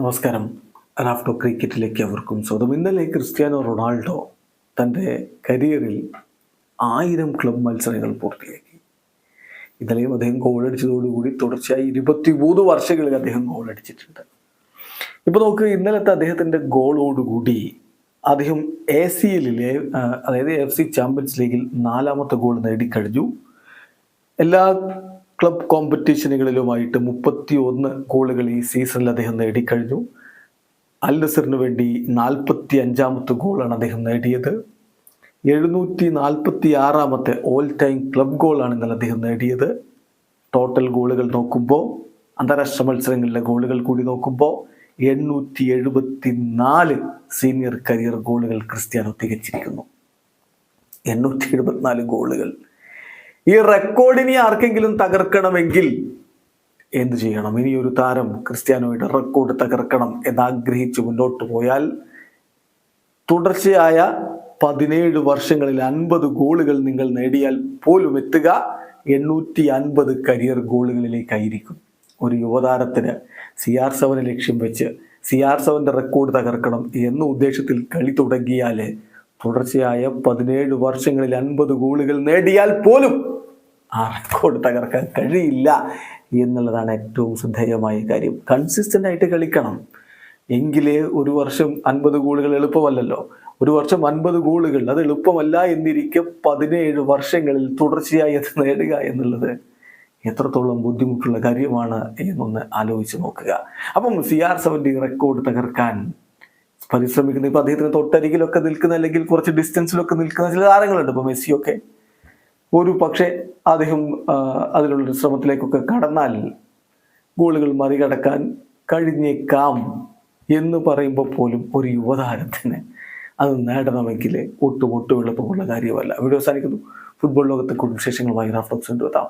നമസ്കാരം. റാഫ്റ്റോ ക്രിക്കറ്റിലേക്ക് അവർക്കും സ്വന്തം ഇന്നലെ ക്രിസ്ത്യാനോ റൊണാൾഡോ തന്റെ കരിയറിൽ ആയിരം ക്ലബ് മത്സരങ്ങൾ പൂർത്തിയാക്കി. ഇന്നലെയും അദ്ദേഹം ഗോളടിച്ചതോടുകൂടി തുടർച്ചയായി ഇരുപത്തി മൂന്ന് വർഷങ്ങളിൽ അദ്ദേഹം ഗോളടിച്ചിട്ടുണ്ട്. ഇപ്പോൾ നോക്ക് ഇന്നലത്തെ അദ്ദേഹത്തിന്റെ ഗോളോടുകൂടി അദ്ദേഹം എ സി എല്ലിലെ അതായത് എഫ് സി ചാമ്പ്യൻസ് ലീഗിൽ നാലാമത്തെ ഗോൾ നേടിക്കഴിഞ്ഞു എല്ലാ ക്ലബ് കോമ്പറ്റീഷനുകളിലുമായിട്ട് മുപ്പത്തി ഒന്ന് ഗോളുകൾ ഈ സീസണിൽ അദ്ദേഹം നേടിക്കഴിഞ്ഞു. അൽ നസറിന് വേണ്ടി നാൽപ്പത്തി അഞ്ചാമത്തെ ഗോളാണ് അദ്ദേഹം നേടിയത്. എഴുന്നൂറ്റി നാൽപ്പത്തി ആറാമത്തെ ഓൾ ടൈം ക്ലബ് ഗോളാണ് ഇന്നലെ അദ്ദേഹം നേടിയത്. ടോട്ടൽ ഗോളുകൾ നോക്കുമ്പോൾ അന്താരാഷ്ട്ര മത്സരങ്ങളിലെ ഗോളുകൾ കൂടി നോക്കുമ്പോൾ എണ്ണൂറ്റി എഴുപത്തി നാല് സീനിയർ കരിയർ ഗോളുകൾ ക്രിസ്ത്യാനോ തികച്ചിരിക്കുന്നു. എണ്ണൂറ്റി എഴുപത്തിനാല് ഗോളുകൾ ഈ റെക്കോർഡിനെ ആർക്കെങ്കിലും തകർക്കണമെങ്കിൽ എന്ത് ചെയ്യണം? ഇനി ഒരു താരം ക്രിസ്ത്യാനോയുടെ റെക്കോർഡ് തകർക്കണം എന്നാഗ്രഹിച്ച് മുന്നോട്ട് പോയാൽ തുടർച്ചയായ പതിനേഴ് വർഷങ്ങളിൽ അൻപത് ഗോളുകൾ നിങ്ങൾ നേടിയാൽ പോലും എത്തുക. എണ്ണൂറ്റി അൻപത് കരിയർ ഗോളുകളിലേക്കായിരിക്കും. ഒരു യുവതാരത്തിന് സി ആർ സെവനെ ലക്ഷ്യം വെച്ച് സി ആർ സെവന്റെ റെക്കോർഡ് തകർക്കണം എന്ന ഉദ്ദേശത്തിൽ കളി തുടങ്ങിയാൽ തുടർച്ചയായ പതിനേഴ് വർഷങ്ങളിൽ അൻപത് ഗോളുകൾ നേടിയാൽ പോലും ആ റെക്കോർഡ് തകർക്കാൻ കഴിയില്ല എന്നുള്ളതാണ് ഏറ്റവും ശ്രദ്ധേയമായ കാര്യം. കൺസിസ്റ്റന്റ് ആയിട്ട് കളിക്കണം. എങ്കിലേ ഒരു വർഷം അൻപത് ഗോളുകൾ എളുപ്പമല്ലല്ലോ. ഒരു വർഷം അൻപത് ഗോളുകൾ അത് എളുപ്പമല്ല എന്നിരിക്കെ പതിനേഴ് വർഷങ്ങളിൽ തുടർച്ചയായി അത് നേടുക എന്നുള്ളത് എത്രത്തോളം ബുദ്ധിമുട്ടുള്ള കാര്യമാണ് എന്നൊന്ന് ആലോചിച്ച് നോക്കുക. അപ്പം സി ആർ സെവന്റെ റെക്കോർഡ് തകർക്കാൻ പരിശ്രമിക്കുന്ന ഇപ്പൊ അദ്ദേഹത്തിന് തൊട്ടരികിലൊക്കെ നിൽക്കുന്ന അല്ലെങ്കിൽ കുറച്ച് ഡിസ്റ്റൻസിലൊക്കെ നിൽക്കുന്ന ചില താരങ്ങളുണ്ട്. ഇപ്പൊ മെസ്സിയൊക്കെ ഒരു പക്ഷേ അദ്ദേഹം അതിലുള്ള ശ്രമത്തിലേക്കൊക്കെ കടന്നാൽ ഗോളുകൾ മറികടക്കാൻ കഴിഞ്ഞേക്കാം എന്ന് പറയുമ്പോൾ പോലും ഒരു യുവതാരത്തിന് അത് നേടണമെങ്കിൽ ഒട്ടും ഒട്ടും എളുപ്പമുള്ള കാര്യമല്ല. വീഡിയോ അവസാനിക്കുന്നു. ഫുട്ബോൾ ലോകത്തെ കൂടുതൽ വിശേഷങ്ങളുമായി റാഫ്റ്റോക്സ് എത്താം